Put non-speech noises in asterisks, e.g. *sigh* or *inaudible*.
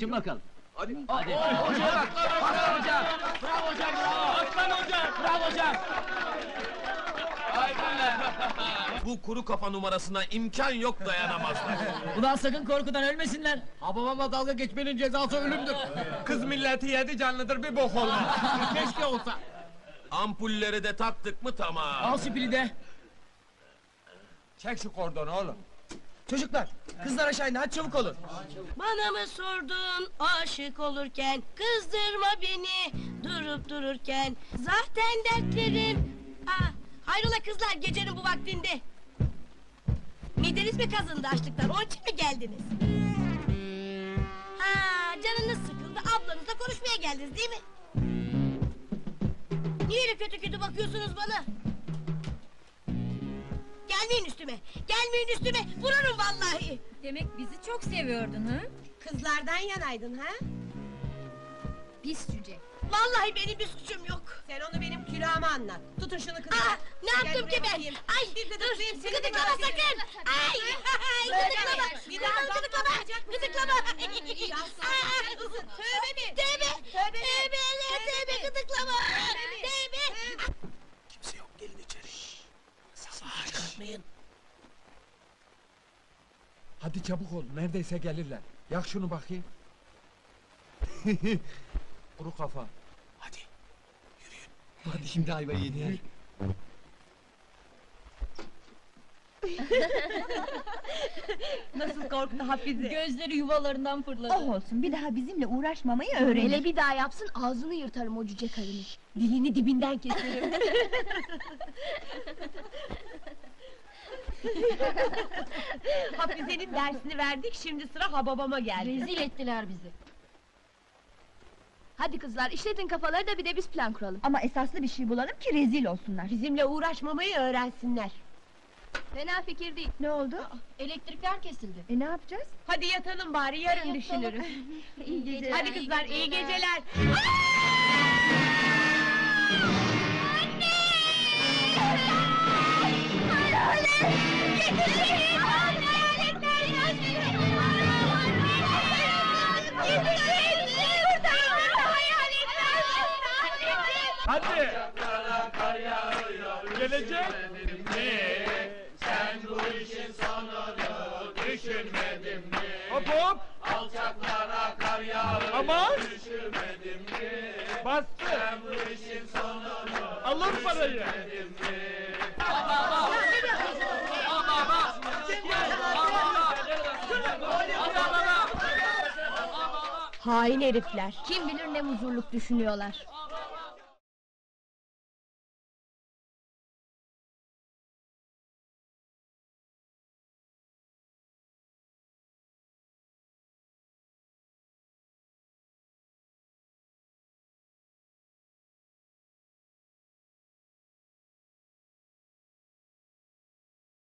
Geçin bakalım. Hadi. Hadi. Hocaya bak. Bravo hocam. Bravo hocam. Bravo. Aslan hocam. Bravo hocam. *laughs* Bu kuru kafa numarasına imkan yok dayanamazlar. *laughs* Ulan sakın korkudan ölmesinler. Babamla dalga geçmenin cezası ölümdür. Kız milleti yedi canlıdır bir bok olmaz. *laughs* Keşke olsa. Ampulleri de taktık mı tamam. Al şipili de. Çek şu kordonu oğlum. Çocuklar, kızlar aşağı inin, hadi çabuk olun. Bana mı sordun aşık olurken Kızdırma beni durup dururken Zaten dertlerim Aa, Hayrola kızlar gecenin bu vaktinde Mideniz mi kazındı açlıktan onun için mi geldiniz? Ha, canınız sıkıldı ablanızla konuşmaya geldiniz değil mi? Niye öyle kötü kötü bakıyorsunuz bana? Gelmeyin üstüme, gelmeyin üstüme, vururum vallahi. Demek bizi çok seviyordun ha? Kızlardan yanaydın ha? Pis cüce. Vallahi benim bir suçum yok. Sen onu benim külahıma anlat. Tutun şunu kızım. Aa, ne Gel yaptım ki ben? bakayım. Ay, Bir gıdıklayayım seni, gıdıklama sakın. Ay, gıdıklama. Bir daha Gıdıklama, gıdıklama, gıdıklama. Tövbe mi? Tövbe, Tövbe mi? tövbe, tövbe, Tövbe mi? gıdıklama. Tövbe mi? Tövbe. Kimse yok gelin içeri. Hadi çabuk ol. Neredeyse gelirler. Yak şunu bakayım. *laughs* Kuru kafa. Hadi. Hadi şimdi ayva yediler. *laughs* Nasıl korktu Hafize? Gözleri yuvalarından fırladı. Oh olsun bir daha bizimle uğraşmamayı öğrenir. Hele bir daha yapsın ağzını yırtarım o cüce karını. Dilini dibinden keserim. *laughs* *laughs* Hafize'nin dersini verdik şimdi sıra Hababama geldi. Rezil ettiler bizi. Hadi kızlar işletin kafaları da bir de biz plan kuralım. Ama esaslı bir şey bulalım ki rezil olsunlar. Bizimle uğraşmamayı öğrensinler. Fena fikir değil. Ne oldu? Elektrikler kesildi. E ne yapacağız? Hadi yatalım bari yarın düşünürüz. *laughs* İyi geceler. Hadi kızlar iyi geceler. Hadi. Gelecek. Sen bu işin sonunu düşünmedin mi? Hop hop. Alçaklara kar yağıyor Aman. düşünmedim mi? Bastı. Sen bu işin sonunu Alın parayı. Hain herifler. Kim bilir ne muzurluk düşünüyorlar.